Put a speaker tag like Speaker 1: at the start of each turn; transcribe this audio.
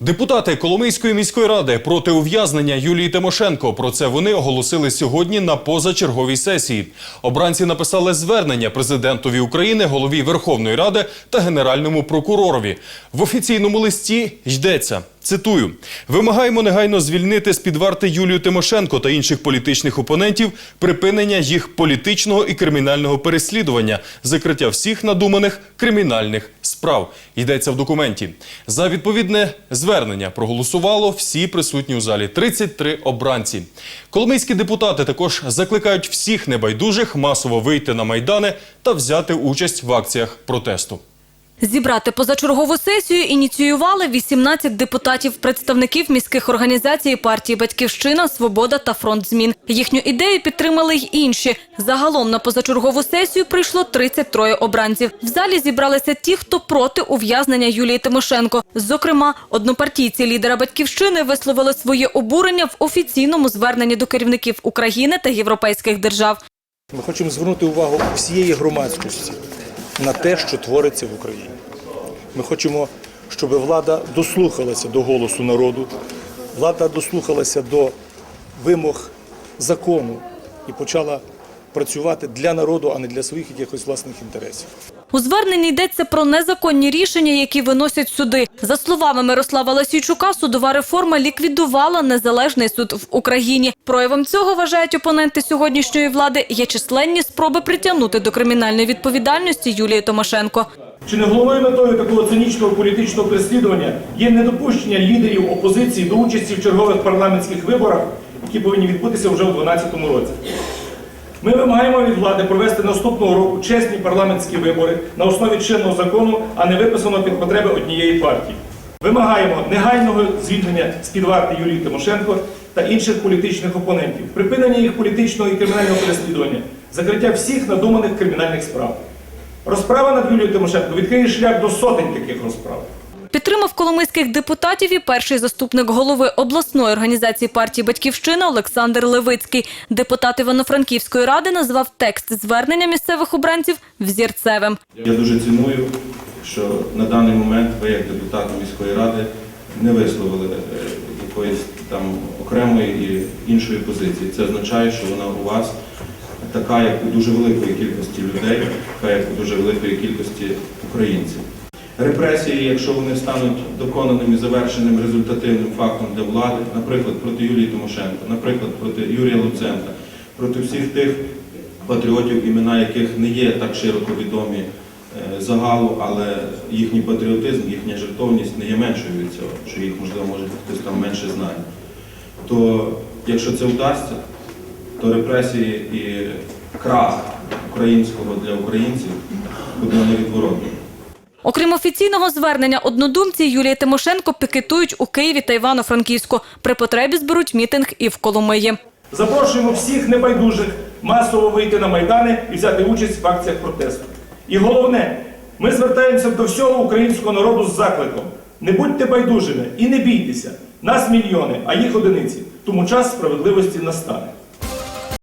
Speaker 1: Депутати Коломийської міської ради проти ув'язнення Юлії Тимошенко. Про це вони оголосили сьогодні на позачерговій сесії. Обранці написали звернення президентові України, голові Верховної Ради та генеральному прокуророві. В офіційному листі йдеться. Цитую: вимагаємо негайно звільнити з під варти Юлію Тимошенко та інших політичних опонентів, припинення їх політичного і кримінального переслідування, закриття всіх надуманих кримінальних справ. Йдеться в документі. За відповідне звернення проголосувало всі присутні у залі 33 обранці. Коломийські депутати також закликають всіх небайдужих масово вийти на майдани та взяти участь в акціях протесту.
Speaker 2: Зібрати позачергову сесію ініціювали 18 депутатів, представників міських організацій партії «Батьківщина», «Свобода» та «Фронт змін». Їхню ідею підтримали й інші. Загалом на позачергову сесію прийшло 33 обранців. В залі зібралися ті, хто проти ув'язнення Юлії Тимошенко. Зокрема, однопартійці лідера «Батьківщини» висловили своє обурення в офіційному зверненні до керівників України та європейських держав.
Speaker 3: Ми хочемо звернути увагу всієї громадськості на те, що твориться в Україні. Ми хочемо, щоб влада дослухалася до голосу народу, влада дослухалася до вимог закону і почала працювати для народу, а не для своїх якихось власних інтересів.
Speaker 2: У зверненні йдеться про незаконні рішення, які виносять суди. За словами Мирослава Ласійчука, судова реформа ліквідувала незалежний суд в Україні. Проявом цього вважають опоненти сьогоднішньої влади є численні спроби притягнути до кримінальної відповідальності Юлію Тимошенко.
Speaker 4: Чи не головною метою такого цинічного політичного переслідування є недопущення лідерів опозиції до участі в чергових парламентських виборах, які повинні відбутися вже у 2012 році? Ми вимагаємо від влади провести наступного року чесні парламентські вибори на основі чинного закону, а не виписаного під потреби однієї партії. Вимагаємо негайного звільнення з під варти Юлії Тимошенко та інших політичних опонентів, припинення їх політичного і кримінального переслідування, закриття всіх надуманих кримінальних справ. Розправа над Юлією Тимошенко відкриє шлях до сотень таких розправ.
Speaker 2: Підтримав коломийських депутатів і перший заступник голови обласної організації партії «Батьківщина» Олександр Левицький. Депутат Івано-Франківської ради назвав текст звернення місцевих обранців взірцевим.
Speaker 5: Я дуже ціную, що на даний момент ви, як депутат міської ради, не висловили е, якоїсь там окремої і іншої позиції. Це означає, що вона у вас така, як у дуже великої кількості людей, така як у дуже великої кількості українців. Репресії, якщо вони стануть доконаним і завершеним результативним фактом для влади, наприклад, проти Юлії Тимошенко, наприклад, проти Юрія Луценка, проти всіх тих патріотів, імена яких не є так широко відомі е, загалу, але їхній патріотизм, їхня жертовність не є меншою від цього, що їх, можливо, може хтось там менше знає. То якщо це вдасться, то репресії і крах українського для українців буде невідворотним.
Speaker 2: Окрім офіційного звернення, однодумці Юлії Тимошенко пікетують у Києві та Івано-Франківську. При потребі зберуть мітинг і в Коломиї.
Speaker 4: Запрошуємо всіх небайдужих масово вийти на майдани і взяти участь в акціях протесту. І головне, ми звертаємося до всього українського народу з закликом: не будьте байдужими і не бійтеся. Нас мільйони, а їх одиниці. Тому час справедливості настане.